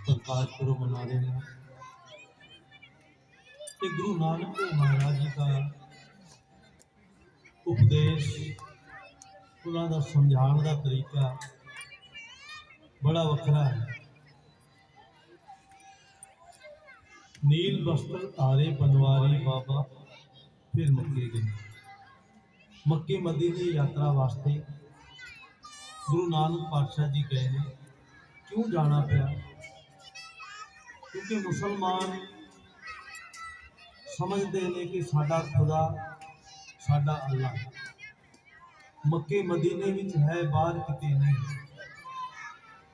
ਪ੍ਰਕਾਸ਼ ਪੁਰਬ ਮਨਾ ਰਹੇ ਹਾਂ ਤੇ ਗੁਰੂ ਨਾਨਕ ਦੇਵ ਮਹਾਰਾਜ ਜੀ ਦਾ ਉਪਦੇਸ਼, ਉਹਨਾਂ ਦਾ ਸਮਝਾਉਣ ਦਾ ਤਰੀਕਾ ਬੜਾ ਵੱਖਰਾ ਹੈ। ਨੀਲ ਵਸਤਰ ਧਾਰੇ ਬਨਵਾਰੀ ਬਾਬਾ ਫਿਰ ਮੱਕੇ ਗਏ। ਮੱਕੇ ਮਦੀਨੇ ਯਾਤਰਾ ਵਾਸਤੇ ਗੁਰੂ ਨਾਨਕ ਪਾਤਸ਼ਾਹ ਜੀ ਗਏ ਨੇ। ਕਿਉਂ ਜਾਣਾ ਪਿਆ? ਕਿਉਂਕਿ ਮੁਸਲਮਾਨ ਸਮਝਦੇ ਨੇ ਕਿ ਸਾਡਾ ਖੁਦਾ, ਸਾਡਾ ਅੱਲਾ। ਮੱਕੇ, ਮਦੀਨੇ ਵਿੱਚ ਹੈ, ਬਾਹਰ ਕਿਤੇ ਨਹੀਂ।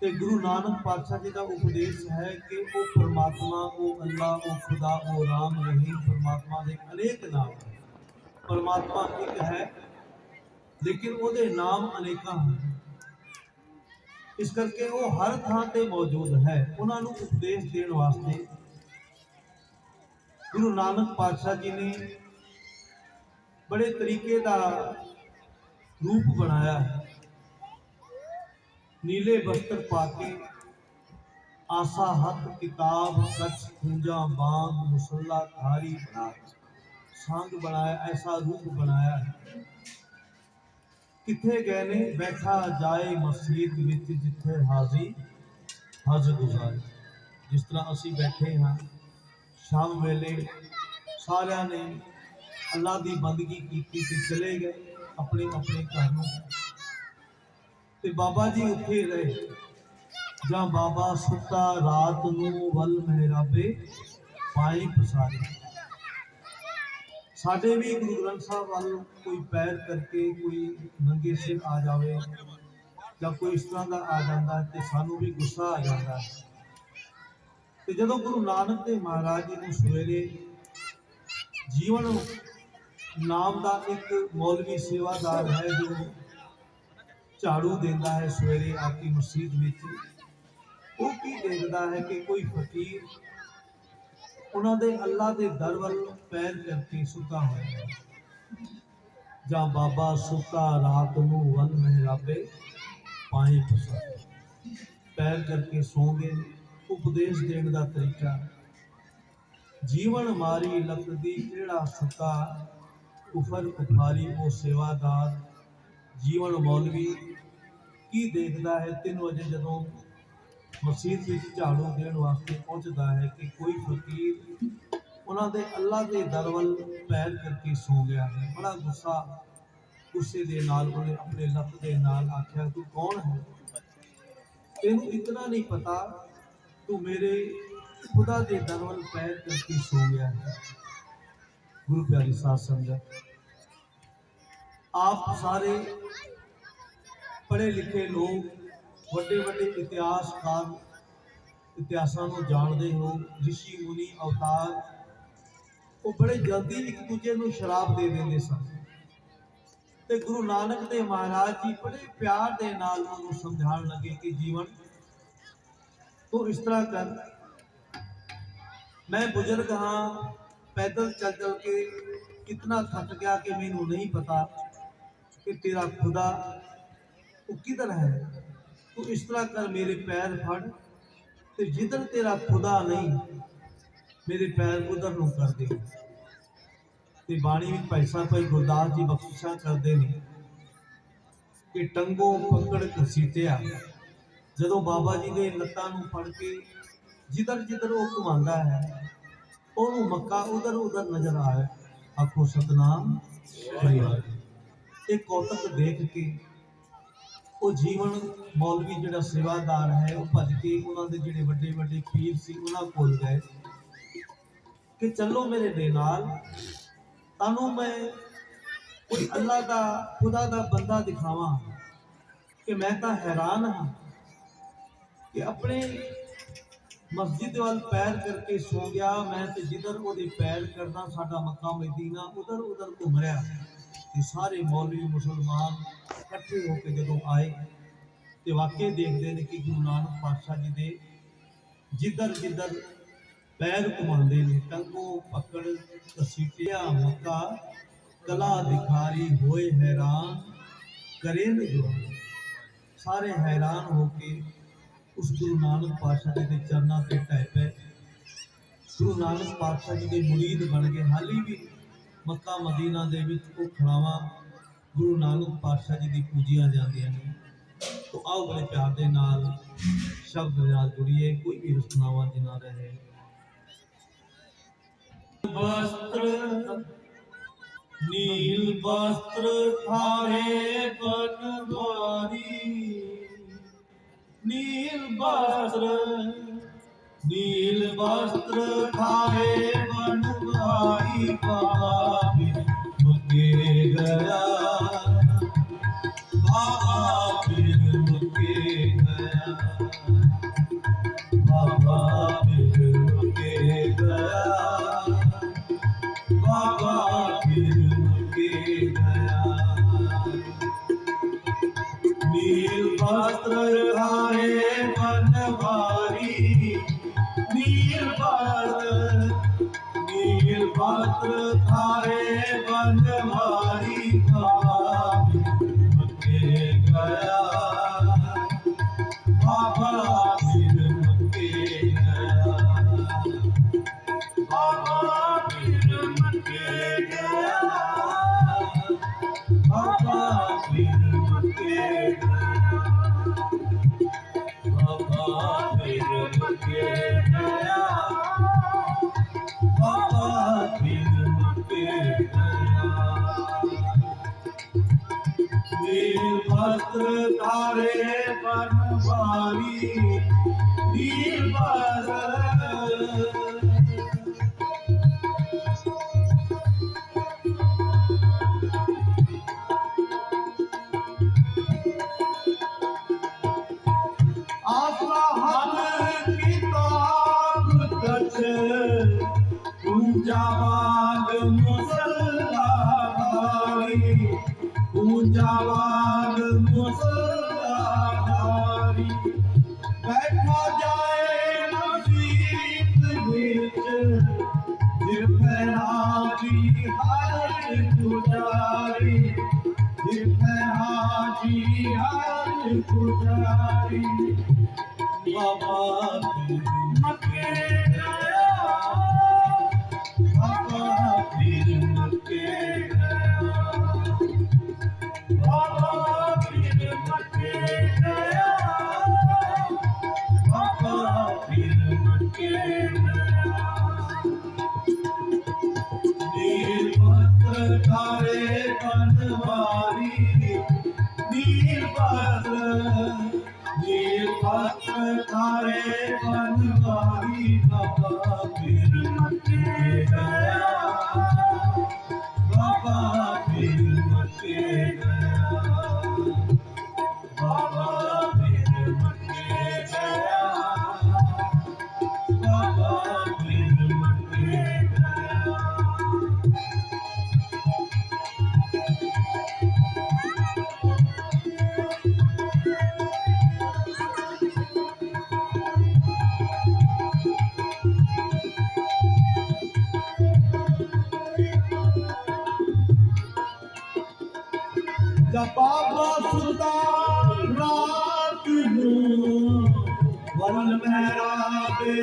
ਤੇ ਗੁਰੂ ਨਾਨਕ ਪਾਤਸ਼ਾਹ ਜੀ ਦਾ ਉਪਦੇਸ਼ ਹੈ ਕਿ ਉਹ ਪਰਮਾਤਮਾ, ਉਹ ਅੱਲਾਹ ਉਹ ਖੁਦਾ, ਉਹ ਰਾਮ ਰਹੀਮ ਪਰਮਾਤਮਾ ਦੇ ਅਨੇਕ ਨਾਮ ਪਰਮਾਤਮਾ ਇੱਕ ਹੈ, ਲੇਕਿਨ ਉਹਦੇ ਨਾਮ ਅਨੇਕਾਂ ਹਨ। ਇਸ ਕਰਕੇ ਉਹ ਹਰ ਥਾਂ ਤੇ ਮੌਜੂਦ ਹੈ। ਉਹਨਾਂ ਨੂੰ ਉਪਦੇਸ਼ ਦੇਣ ਵਾਸਤੇ ਗੁਰੂ ਨਾਨਕ ਪਾਤਸ਼ਾਹ ਜੀ ਨੇ ਬੜੇ ਤਰੀਕੇ ਦਾ ਰੂਪ ਬਣਾਇਆ। ਹੈ ਨੀਲੇ ਬਸਤਰ ਪਾ ਕੇ ਆਸਾ, ਹੱਥ, ਕਿਤਾਬ ਕੱਚ ਖੁੰਜਾ, ਬਾਗ, ਮੁਸੱਲਾ ਧਾਰੀ ਬਣਾ ਸੰਗ ਬਣਾਇਆ, ਐਸਾ ਰੂਪ ਬਣਾਇਆ। ਹੈ ਕਿੱਥੇ ਗਏ ਨੇ? ਬੈਠਾ ਜਾਏ ਮਸਜਿਦ ਵਿੱਚ ਜਿੱਥੇ ਹਾਜ਼ੀ ਹਜ ਗੁਜ਼ਾਰੇ। ਜਿਸ ਤਰ੍ਹਾਂ ਅਸੀਂ ਬੈਠੇ ਹਾਂ, ਸ਼ਾਮ ਵੇਲੇ ਸਾਰਿਆਂ ਨੇ ਅੱਲਾ ਦੀ ਬੰਦਗੀ ਕੀਤੀ ਤੇ ਚਲੇ ਗਏ ਆਪਣੇ ਆਪਣੇ ਘਰ ਨੂੰ। ਤੇ ਬਾਬਾ ਜੀ ਉੱਥੇ ਰਹੇ। ਜਾਂ ਬਾਬਾ ਸੁੱਤਾ ਰਾਤ ਨੂੰ ਵੱਲ ਮਹਿਰਾਬੇ ਪਾਈ ਪਸਾਰੇ। ਸਾਡੇ ਵੀ ਗੁਰੂ ਗ੍ਰੰਥ ਸਾਹਿਬ ਵੱਲ ਕੋਈ ਪੈਰ ਕਰਕੇ ਕੋਈ ਨੰਗੇ ਸਿਰ ਆ ਜਾਵੇ ਜਾਂ ਕੋਈ ਇਸ ਤਰ੍ਹਾਂ ਦਾ ਆ ਜਾਂਦਾ ਤੇ ਸਾਨੂੰ ਵੀ ਗੁੱਸਾ ਆ ਜਾਂਦਾ। ਹੈ ਤੇ ਜਦੋਂ ਗੁਰੂ ਨਾਨਕ ਦੇਵ ਮਹਾਰਾਜ ਜੀ ਨੂੰ ਸਵੇਰੇ ਜੀਵਨ ਨਾਮ ਦਾ ਇੱਕ ਮੌਲਵੀ ਸੇਵਾਦਾਰ ਹੈ ਜੋ ਝਾੜੂ ਦਿੰਦਾ ਹੈ ਸਵੇਰੇ ਆ ਕੇ ਮਸਜਿਦ ਵਿੱਚ, ਉਹ ਕੀ ਦੇਖਦਾ ਹੈ ਕਿ ਕੋਈ ਫਕੀਰ ਉਹਨਾਂ ਦੇ ਅੱਲਾ ਦੇ ਦਰ ਵੱਲ ਪੈਰ ਕਰਕੇ ਸੁੱਤਾ ਹੋਇਆ। ਜਾਂ ਬਾਬਾ ਸੁੱਤਾ ਰਾਤ ਨੂੰ ਵੱਲ ਮਹਿਰਾਬੇ ਪਾਣੀ ਪਸਾ ਪੈਰ ਕਰਕੇ ਸੌਂ ਉਪਦੇਸ਼ ਦੇਣ ਦਾ ਤਰੀਕਾ। ਜੀਵਨ ਮਾਰੀ ਲਪਦੀ ਕਿਹੜਾ ਸੁੱਤਾ ਉਫਰ ਉਫਾਰੀ ਉਹ ਸੇਵਾਦਾਰ। ਜੀਵਨ ਮੌਲਵੀ, ਕੀ ਦੇਖਦਾ ਹੈ 3 ਵਜੇ ਜਦੋਂ ਮਸਜਿਦ ਵਿੱਚ ਝਾੜੂ ਦੇਣ ਵਾਸਤੇ ਪਹੁੰਚਦਾ ਹੈ ਕਿ ਕੋਈ ਫਕੀਰ ਉਹਨਾਂ ਦੇ ਅੱਲਾ ਦੇ ਦਰ ਪੈਰ ਕਰਕੇ ਸੌ ਗਿਆ ਹੈ। ਬੜਾ ਗੁੱਸਾ ਗੁੱਸੇ ਦੇ ਨਾਲ ਉਹਨੇ ਆਪਣੇ ਲੱਤ ਦੇ ਨਾਲ ਆਖਿਆ, ਤੂੰ ਕੌਣ ਹੈ? ਤੈਨੂੰ ਇਤਨਾ ਨਹੀਂ ਪਤਾ ਤੂੰ ਮੇਰੇ ਖੁਦਾ ਦੇ ਦਰ ਵੱਲ ਪੈਰ ਕਰਕੇ ਸੋ ਗਿਆ ਹੈ। ਗੁਰੂ ਪਿਆਰੀ ਸਾਧ ਸੰਗਤ, ਆਪ ਸਾਰੇ ਪੜ੍ਹੇ ਲਿਖੇ ਲੋਕ ਵੱਡੇ ਵੱਡੇ ਇਤਿਹਾਸਕਾਰ ਇਤਿਹਾਸਾਂ ਨੂੰ ਜਾਣਦੇ ਹੋ, ਰਿਸ਼ੀ ਮੁਨੀ, ਅਵਤਾਰ। ਉਹ ਬੜੇ ਜਲਦੀ ਇੱਕ ਦੂਜੇ ਨੂੰ ਸ਼ਰਾਬ ਦੇ ਦਿੰਦੇ ਸਨ। ਤੇ ਗੁਰੂ ਨਾਨਕ ਦੇਵ ਮਹਾਰਾਜ ਜੀ ਬੜੇ ਪਿਆਰ ਦੇ ਨਾਲ ਉਹਨੂੰ ਸਮਝਾਉਣ ਲੱਗੇ ਕਿ ਜੀਵਨ, ਤੂੰ ਇਸ ਤਰ੍ਹਾਂ ਕਰ। ਮੈਂ ਬਜ਼ੁਰਗ ਹਾਂ, ਪੈਦਲ ਚੱਲ ਚੱਲ ਕੇ ਕਿਤਨਾ ਥੱਕ ਗਿਆ ਕਿ ਮੈਨੂੰ ਨਹੀਂ ਪਤਾ ਕਿ ਤੇਰਾ ਖੁਦਾ ਉਹ ਕਿਧਰ ਹੈ। ਤੂੰ ਇਸ ਤਰ੍ਹਾਂ ਕਰ ਮੇਰੇ ਪੈਰ ਫੜ ਤੇ ਜਿੱਧਰ ਤੇਰਾ ਖੁਦਾ ਨਹੀਂ, ਮੇਰੇ ਪੈਰ ਉਧਰ ਨੂੰ ਕਰ ਦੇ। ਤੇ ਬਾਣੀ ਵਿੱਚ ਭਾਈ ਸਾਹਿਬ ਭਾਈ ਗੁਰਦਾਸ ਜੀ ਬਖਸ਼ਿਸ਼ਾਂ ਕਰਦੇ ਨੇ ਕਿ ਟੰਗੋ ਪਕੜ ਘਸੀਟਿਆ। ਜਦੋਂ ਬਾਬਾ ਜੀ ਦੇ ਲੱਤਾਂ ਨੂੰ ਫੜ ਕੇ ਜਿੱਧਰ ਜਿੱਧਰ ਉਹ ਘੁਮਾਉਂਦਾ ਹੈ, ਉਹਨੂੰ ਮੱਕਾ ਉਧਰ ਉਧਰ ਨਜ਼ਰ ਆਇਆ। ਆਖੋ, ਸਤਨਾਮ ਵਾਹਿਗੁਰੂ ਇਹ ਕੌਤਕ ਦੇਖ ਕੇ ਉਹ ਜੀਵਨ ਮੌਲਵੀ ਜਿਹੜਾ ਸੇਵਾਦਾਰ ਹੈ, ਉਹ ਭੱਜ ਕੇ ਉਹਨਾਂ ਦੇ ਜਿਹੜੇ ਵੱਡੇ ਵੱਡੇ ਪੀਰ ਸੀ, ਉਹਨਾਂ ਕੋਲ ਗਏ ਕਿ ਚੱਲੋ ਮੇਰੇ ਦੇ ਨਾਲ। ਤੁਹਾਨੂੰ ਮੈਂ ਕੋਈ ਅੱਲਾ ਦਾ, ਖੁਦਾ ਦਾ ਬੰਦਾ ਦਿਖਾਵਾਂ ਕਿ ਮੈਂ ਤਾਂ ਹੈਰਾਨ ਹਾਂ ਕਿ ਆਪਣੇ ਮਸਜਿਦ ਵੱਲ ਪੈਰ ਕਰਕੇ ਸੋ ਗਿਆ। ਮੈਂ ਤੇ ਜਿੱਧਰ ਉਹਦੇ ਪੈਰ ਕਰਦਾ, ਸਾਡਾ ਮੱਕਾ ਮਦੀਨਾ ਉਧਰ ਉਧਰ ਘੁੰਮ ਰਿਹਾ। ਤੇ ਸਾਰੇ ਮੌਲਵੀ ਮੁਸਲਮਾਨ ਇਕੱਠੇ ਹੋ ਕੇ ਜਦੋਂ ਆਏ ਤੇ ਵਾਕਈ ਦੇਖਦੇ ਨੇ ਕਿ ਗੁਰੂ ਨਾਨਕ ਪਾਤਸ਼ਾਹ ਜੀ ਦੇ ਜਿੱਧਰ ਜਿੱਧਰ ਪੈਰ ਘੁਮਾਉਂਦੇ ਨੇ, ਟੰਗੋ ਪਕੜ ਕਸੀਟਿਆ ਮੱਕਾ ਕਲਾ ਦਿਖਾਰੀ ਹੋਏ ਹੈਰਾਨ, ਕਰੇ ਨ ਜੋ ਸਾਰੇ ਹੈਰਾਨ ਹੋ ਕੇ ਉਸ ਗੁਰੂ ਨਾਨਕ ਪਾਤਸ਼ਾਹ ਜੀ ਦੇ ਚਰਨਾਂ ਤੇ ਟਹਿ ਪਏ। ਗੁਰੂ ਨਾਨਕ ਪਾਤਸ਼ਾਹ ਜੀ ਦੇ ਮੁਰੀਦ ਬਣ ਗਏ, ਹਾਲੀ ਵੀ ਮੱਕਾ ਮਦੀਨਾ ਦੇ ਵਿੱਚ ਉਹ ਖੜਾਵਾਂ ਗੁਰੂ ਨਾਨਕ ਪਾਤਸ਼ਾਹ ਜੀ ਦੀ ਪੂਜੀਆਂ ਜਾਂਦੀਆਂ ਨੇ। ਤੋ ਆਓ ਬੜੇ ਪਿਆਰ ਦੇ ਨਾਲ ਸ਼ਬਦ ਨਾਲ ਜੁੜੀਏ, ਕੋਈ ਵੀ ਰਸਨਾਵਾਂ ਦੀ ਨਾ ਰਹੇ। ਵਸਤਰ, ਨੀਲ ਵਸਤਰ ਥਾਰੇ ਬਨਵਾਰੀ ਨੀਲ ਵਸਤਰ ਨੀਲ ਵਸਤਰ ਥਾਰੇ ਮੁਕੇ ਗਿਆ ਬਾਬਾ ਫਿਰ ਮੁਕੇ ਗਿਆ ਬਾਬਾ ਫਿਰ ਮੁਕੇ ਗਿਆ ਬਾਬਾ ਫਿਰ ਮੁਕੇ ਗਿਆ ਬਾਬਾ ਫਿਰ ਮੁਕੇ ਗਿਆ ਬਾਬਾ ਫਿਰ ਮੁਕੇ ਗਿਆ ਨੀਲ ਵਸਤਰ ਧਾਰੇ ਬਨਵਾਰੀ ਨੀਲ ਵਸਤਰ हल पुारी ਜਦ ਬਾਬਾ ਸੁਲਤਾਨ ਰਾਤ ਨੂੰ ਵਰਨ ਮਹਿਰਾ ਦੇ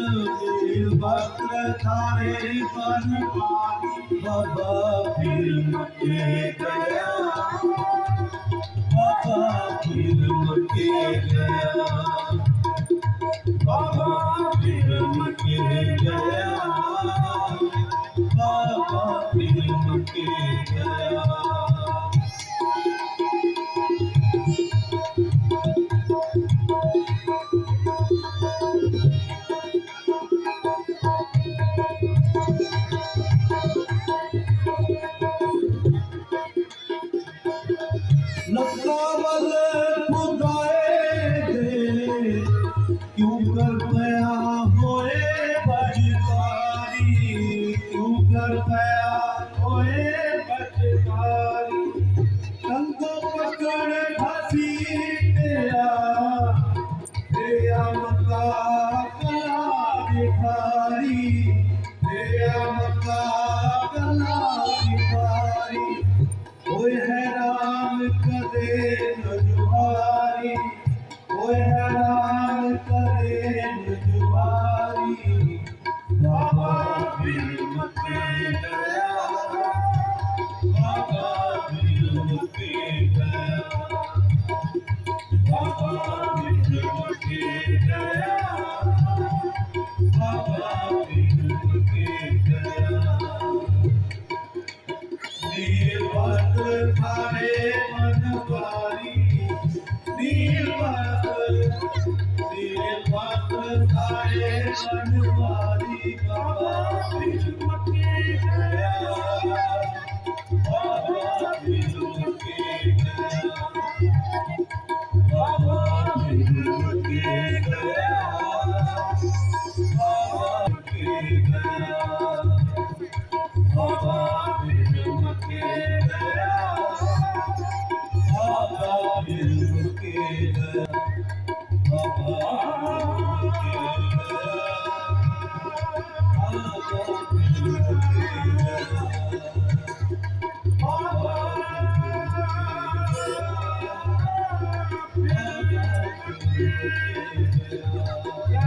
फिर वक्र थारे पन बाबा फिर मुझे गया बाबा फिर मुझे गया बाबा फिर मुझे गया बाबा फिर मुझे गया Yeah.